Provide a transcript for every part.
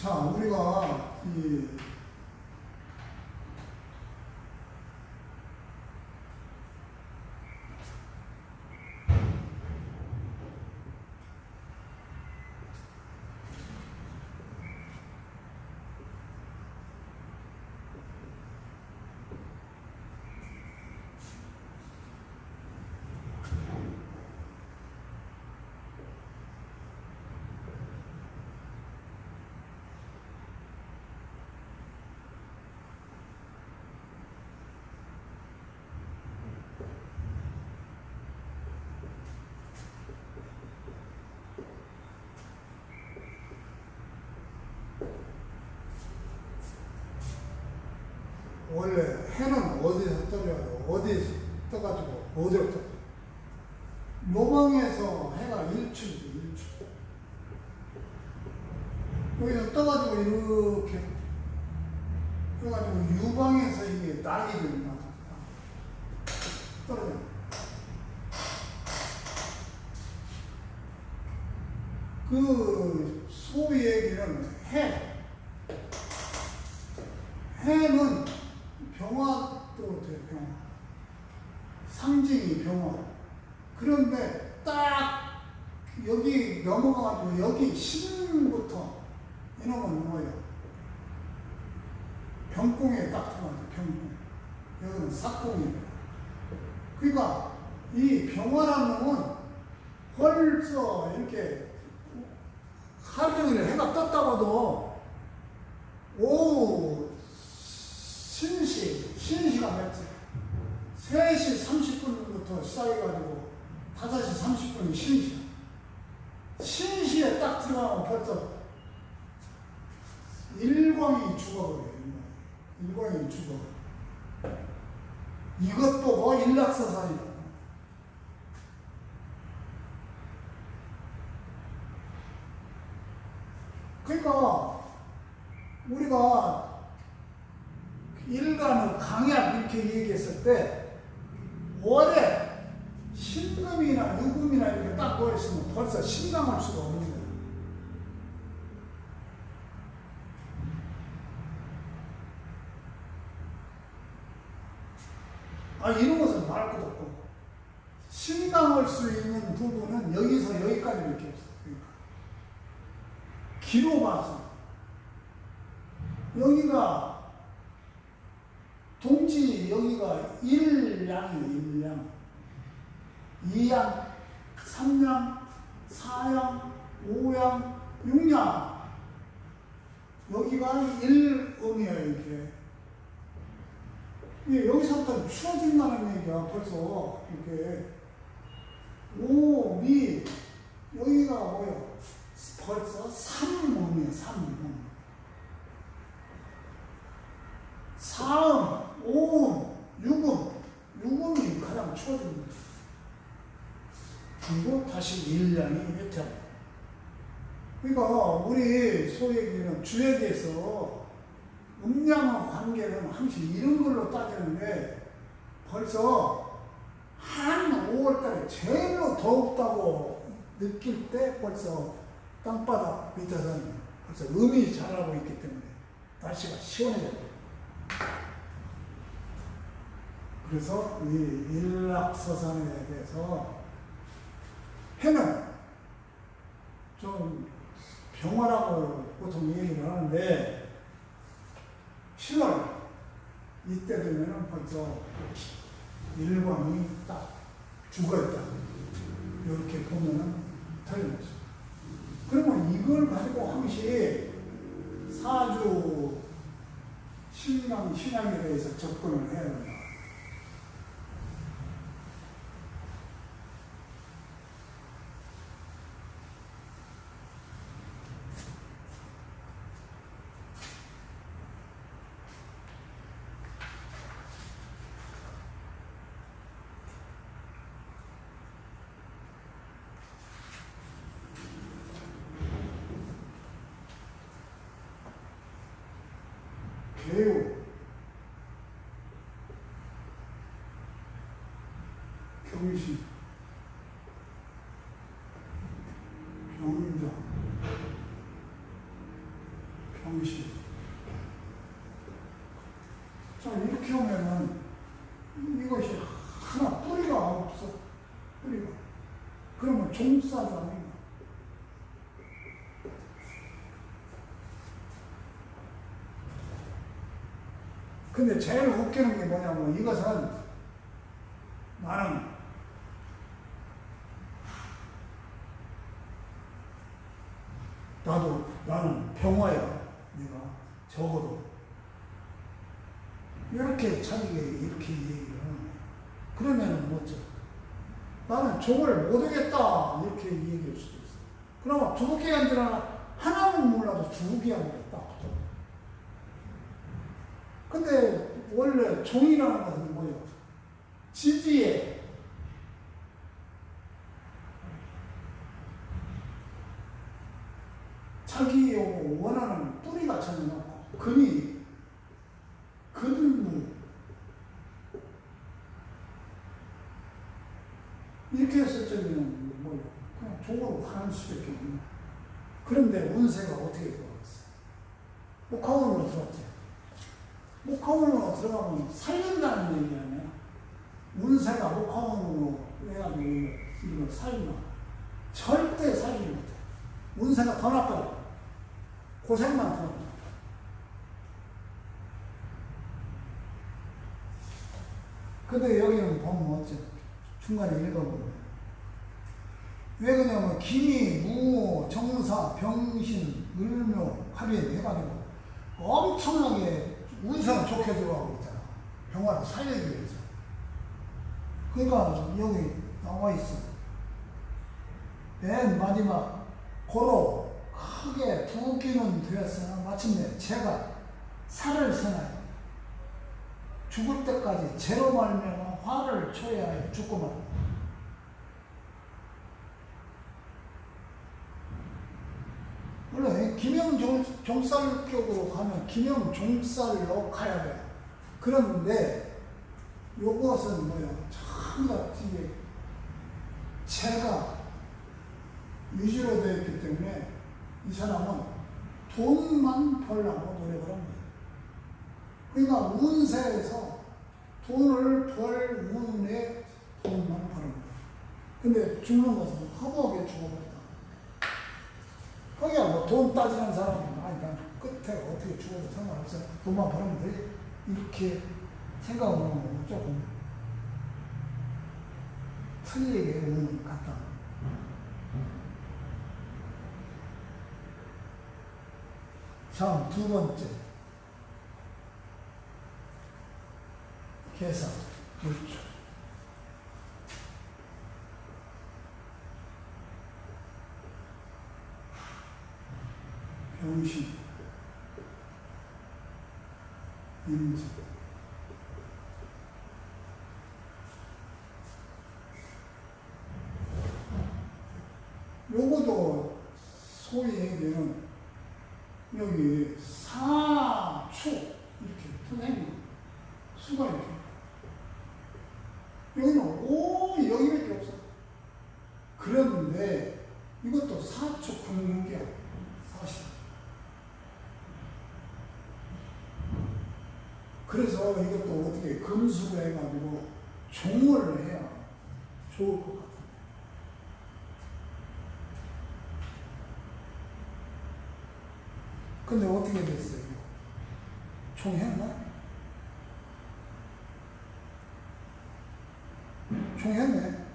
자, 우리가 이 원래 해는 어디서 떠져요? 어디서 떠가지고 어디로 떠? 모방에서 해가 일출이죠, 일출. 여기서 떠가지고 이렇게 해가지고 유방에서 이게 낙이 됩니다. 떨어져. 그 소위 얘기는 해. 해는 병화도 돼요, 병화. 상징이 병화. 그런데 딱 여기 넘어가가지고 여기 신부터 이놈은 뭐예요? 병공에 딱 들어가죠, 병공. 여기는 삭공이에요. 그러니까 이 병화라는 놈은 벌써 이렇게 하루 종일 해가 떴다고도 오후 신시, 신시가 몇지? 3시 30분부터 시작해가지고 5시 30분이 신시. 신시에 딱 들어가면 벌써 일광이 죽어버려요. 일광이, 일광이 죽어. 이것 보고 일락서산이다. 그러니까 우리가 일간의 강약 이렇게 얘기했을 때 월에 신금이나 유금이나 이렇게 딱 벌써 신강할 수가 없는 거예요. 아 이런 것은 말할 것도 없고 신강할 수 있는 부분은 여기서 여기까지 이렇게 없어요. 그러니까. 기로 봐서 여기가 동지 여기가 일양이에요 일양 이양 삼양 사양 오양 육양. 여기가 일음이에요 이렇게. 예, 여기서부터 추워진다는 얘기야 벌써. 이렇게. 오, 미. 여기가 뭐예요? 벌써 삼음이에요 삼음. 사 41년이 혜택. 그러니까 우리 소액에는 주에 대해서 음량과 관계는 항상 이런 걸로 따지는데 벌써 한 5월달에 제일로 덥다고 느낄 때 벌써 땅바닥 밑에서는 벌써 음이 자라고 있기 때문에 날씨가 시원해져요. 그래서 이 일락서상에 대해서 해는 좀 병화라고 보통 얘기를 하는데 7월 이때 되면은 벌써 일광이 딱 죽어있다. 이렇게 보면은 틀림없어. 그러면 이걸 가지고 항시 사주 신앙, 신앙에 대해서 접근을 해야 된다. 개요, 경신, 병자, 해가지고 이렇게 오면은 이것이 하나 뿌리가 없어. 뿌리가. 그러면 종살이 아니야. 근데 제일 웃기는 게 뭐냐면 이것은 나는 나도 나는 병화야 내가 적어도 이렇게 자기가 이렇게 얘기를 하는. 그러면은 뭐죠? 나는 종을 못 오겠다 이렇게 얘기할 수도 있어. 그러면 두개 아니라 하나는 몰라도 두개 아니라 딱 붙어. 근데 원래 종이라는 것은 뭐예요? 지지에 자기 원하는 뿌리가 전혀 없고 근이 근무 이렇게 했을 적에는 뭐예요? 그냥 종으로 가는 수밖에 없는 그런데 운세가 어떻게 들어갔어요? 목화운으로 들어갔지. 목화운으로 들어가면 살린다는 얘기 아니야? 운세가 목화운으로 해가지고 이걸 살리나? 절대 살리지 못해. 운세가 더 나빠요. 고생만 더. 나빠. 근데 여기는 보면 어째 중간에 읽어보면 왜 그러냐면 기미, 무, 정사, 병신, 을묘, 화린 해가지고 엄청나게 운세가 좋게 들어가고 있잖아. 병화를 살리기 위해서. 그러니까 여기 나와 있어. 맨 마지막 고로 크게 두 끼는 되었으나 마침내 제가 살을 세나요. 죽을 때까지 죄로 말미암아 화를 쳐야 해 죽고만. 원래 김영 종, 종살 쪽으로 가면 김영 종살로 가야 돼. 그런데 요것은 뭐야? 참나 이게 죄가 위주로 되어 있기 때문에 이 사람은 돈만 벌려고 노력을 합니다. 그러니까 운세에서 돈을 벌 운에 돈만 버는 거야. 근데 죽는 것은 허무하게 죽어버린다. 거기야 뭐 돈 따지는 사람은 아니까 끝에 어떻게 죽어도 상관없어. 돈만 벌면 돼. 이렇게 생각을 하면 조금 틀리게 오는 것 같다. 다음 두 번째. 계산, 물주. 병신, 인지. 요거도 소위 얘기는 여기 사추 이렇게 선생님 수가 이렇게. 여기는 오 여기밖에 없어. 그런데 이것도 사축 국문기야 사실 그래서 이것도 금수를 해가지고 종을 해야 좋을 것 같아 근데 어떻게 됐어요? 총했나? 총했네.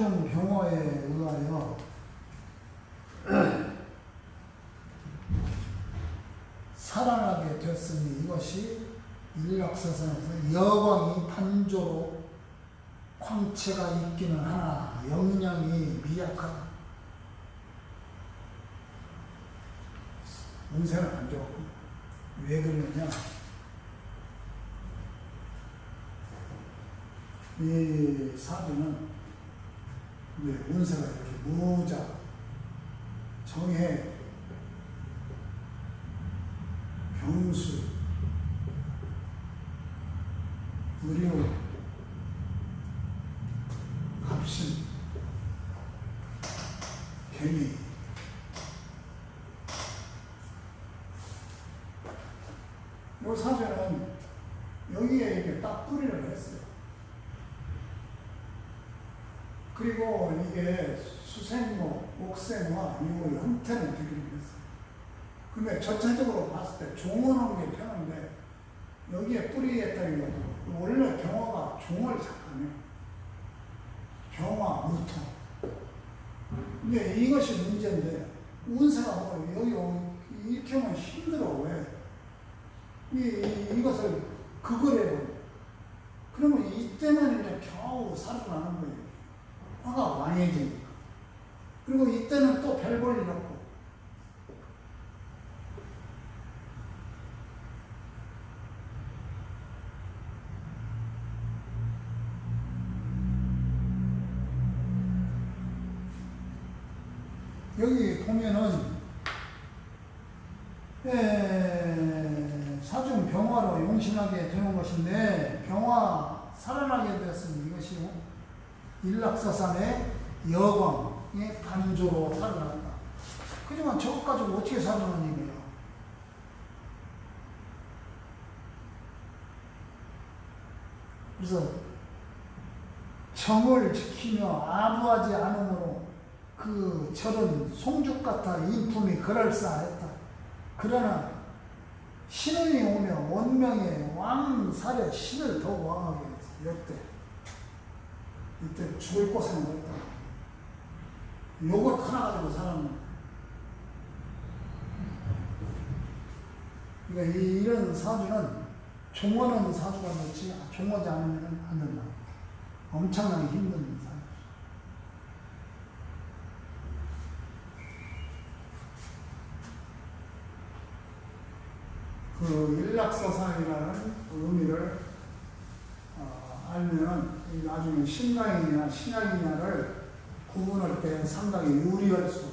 사중 병화에 의하여 살아나게 됐으니 이것이 일각사상에서 여광이 판조로 광채가 있기는 하나 영양이 미약하다. 운세는 안 좋고 왜 그러느냐? 이 사주는 네, 운세가 이렇게 무자 정해. 병수 의료 갑신 개미. 요 사전 그리고 이게 수생목, 옥생화, 이거 형태는 되기는 했어요. 근데 전체적으로 봤을 때 종어놓은 게 편한데 여기에 뿌리했다기보다 원래 경화가 종을 작하네요. 경화, 무토. 근데 이것이 문제인데 운세가 뭐 여기 오- 이렇게 하면 힘들어 왜? 이, 이 이것을 그걸 해버려. 그러면 이때는 이제 겨우 살아나는 거예요. 화가 왕해지니까. 그리고 이때는 또 별 볼일 없고. 여기 보면은 에, 사중 병화로 용신하게 되는 것인데 병화 살아나게 되었으면 이것이 일락사산의 여광의 반조로 살아났다. 하지만 저것 가지고 어떻게 살아나는 얘기예요? 그래서 정을 지키며 아부하지 않으므로 그 절은 송죽 같아 인품이 그럴싸했다. 그러나 신운이 오며 원명의 왕살에 신을 더 왕하게 했어. 역대. 이때 죽을 고생을 했다. 요것 하나 가지고 사람은. 그러니까 이- 이런 사주는 종어는 사주가 좋지 종어지 않으면 안 된다. 엄청나게 힘든 사주. 그 일락서산이라는 의미를 어, 알면은 이 나중에 신강이냐 신약이냐를 구분할 때 상당히 유리할 수가